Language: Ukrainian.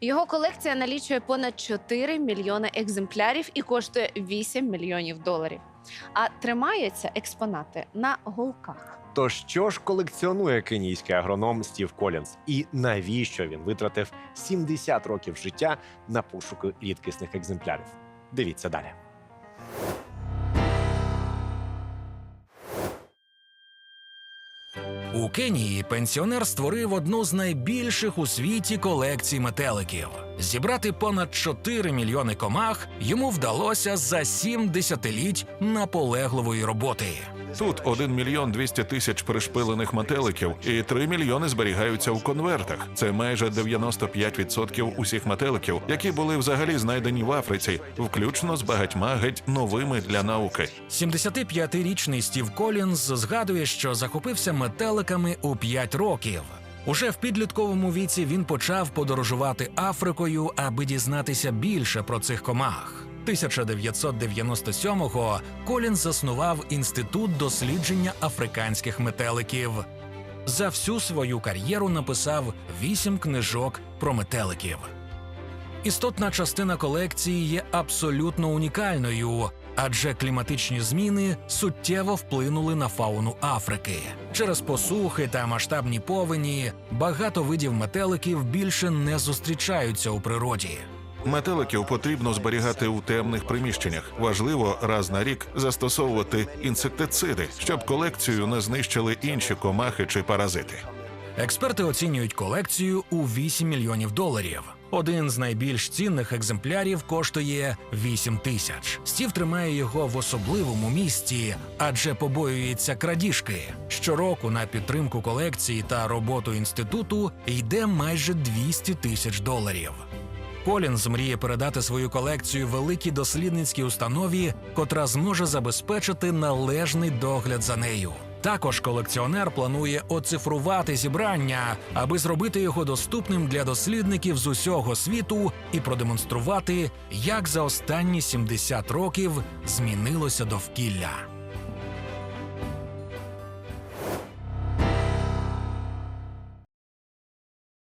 Його колекція налічує понад 4 мільйони екземплярів і коштує 8 мільйонів доларів. А тримаються експонати на голках. То що ж колекціонує кенійський агроном Стів Колінс? І навіщо він витратив 70 років життя на пошуки рідкісних екземплярів? Дивіться далі. У Кенії пенсіонер створив одну з найбільших у світі колекцій метеликів. Зібрати понад 4 мільйони комах йому вдалося за 7 десятиліть наполегливої роботи. Тут 1 мільйон 200 тисяч пришпилених метеликів і 3 мільйони зберігаються у конвертах. Це майже 95% усіх метеликів, які були взагалі знайдені в Африці, включно з багатьма геть новими для науки. 75-річний Стів Колінз згадує, що захопився метеликами у 5 років. Уже в підлітковому віці він почав подорожувати Африкою, аби дізнатися більше про цих комах. 1997-го Колін заснував інститут дослідження африканських метеликів. За всю свою кар'єру написав вісім книжок про метеликів. Істотна частина колекції є абсолютно унікальною, адже кліматичні зміни суттєво вплинули на фауну Африки. Через посухи та масштабні повені багато видів метеликів більше не зустрічаються у природі. Метеликів потрібно зберігати у темних приміщеннях. Важливо раз на рік застосовувати інсектициди, щоб колекцію не знищили інші комахи чи паразити. Експерти оцінюють колекцію у 8 мільйонів доларів. Один з найбільш цінних екземплярів коштує 8 тисяч. Стів тримає його в особливому місці, адже побоюється крадіжки. Щороку на підтримку колекції та роботу інституту йде майже 200 тисяч доларів. Колінз мріє передати свою колекцію великій дослідницькій установі, котра зможе забезпечити належний догляд за нею. Також колекціонер планує оцифрувати зібрання, аби зробити його доступним для дослідників з усього світу і продемонструвати, як за останні 70 років змінилося довкілля.